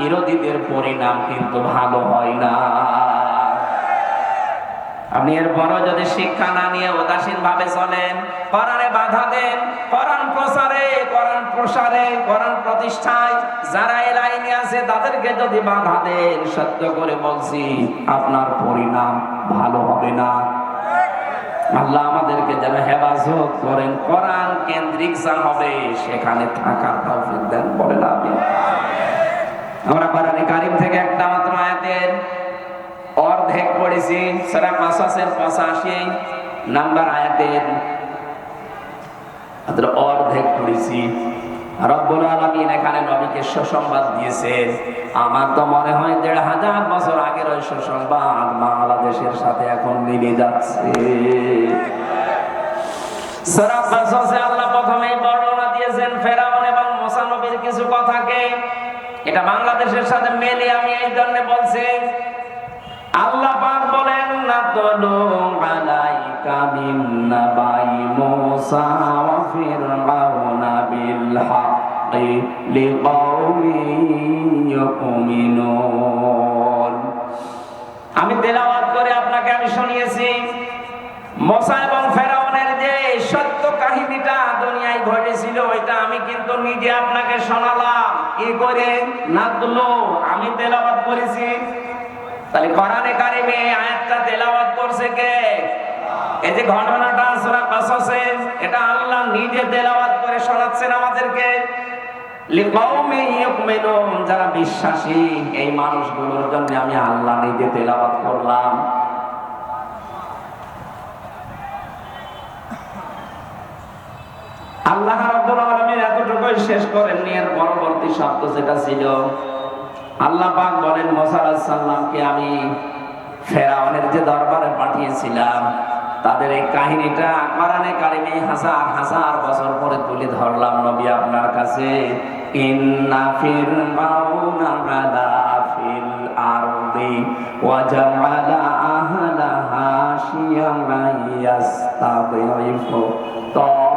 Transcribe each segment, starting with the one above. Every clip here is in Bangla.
বিরোধীদের পরিণাম কিন্তু ভালো হয় না। আপনি এরপরও যদি শিক্ষা না নিয়ে উদাসীন ভাবে চলেন, কোরআনে বাধা দেন, কোরআন প্রসারে কোরআন প্রসারে, কোরআন প্রতিষ্ঠায়, যারা এই লাইনে আছে, তাদেরকে যদি বাধা দেন, সত্য করে বলছি, আপনার পরিণাম ভালো হবে না। আল্লাহ আমাদেরকে যেন হেফাজত করেন, কোরআন কেন্দ্রিক যা হবে, সেখানে থাকার তৌফিক দেন বলেন আপনি আমরা কোরআনে থেকে একটা মাত্র আয়াতের অর্ধেক পড়েছি পঁচাশি নাম্বার আয়াতের অর্ধেক পড়েছি। রব্বুল এখানে নবীকে সুসংবাদ দিয়েছেন আমার তো মনে হয় দেড় হাজার বছর আগের ওই সুসংবাদ বাংলাদেশের সাথে এখন মিলে যাচ্ছে। সূরা আল্লাহ প্রথমেই বর্ণনা দিয়েছেন, ফেরাউন এবং মুসা নবীর কিছু কথাকে এটা বাংলাদেশের সাথে মেলে আমি এই জন্য বলছি, আল্লাহ পাক বলেন না তলু আলাইকা মিন নাবাই মুসা ওয়া ফিরআউনা বিল হাক্কি লিকাউমিন ইউমিনুন। আমি তেলাওয়াত করে আপনাকে আমি শুনিয়েছি, মোসা এবং ফেরাউনের যে সত্য ওইটা আমি কিন্তু নিজে আপনাকে শোনালাম। কি করে? নাদলো আমি তেলাওয়াত করেছি। তাহলে কোরআনে কারিমে আয়াতটা তেলাওয়াত করছে কে? এই যে ঘটনাটা সূরা এটা আল্লাহ নিজে করে শোনাচ্ছেন আমাদেরকে। লিকাউমি ইউমিনুন, যারা বিশ্বাসী, এই মানুষগুলোর জন্য আমি আল্লাহ নিজে তেলাওয়াত করলাম। আল্লাহ রাব্বুল আলামিন এতটুকুই শেষ করেননি, এর পরবর্তী শব্দ যেটা ছিল, আল্লাহ পাক বলেন, মুসা আলাইহিস আমি ফেরাউনের যে দরবারে পাঠিয়েছিলাম, তাদের এই কাহিনীটা কোরআনে কারিমে বছর পরে তুলে ধরলাম নবী আপনার কাছে। ইন্না ফিরআউনা আলা ফিল আরদি ওয়া ইয়াস্তাদিফু।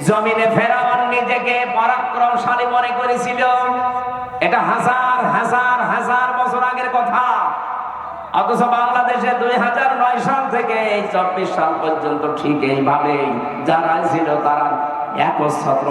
জমিনে ফেরাউন নিজেকে পরাক্রমশালী মনে করেছিল। এটা হাজার হাজার হাজার বছর আগের কথা। অথচ বাংলাদেশে দুই হাজার নয় সাল থেকে এই চব্বিশ সাল পর্যন্ত ঠিক এইভাবেই যারা ছিল তারা একচ্ছত্র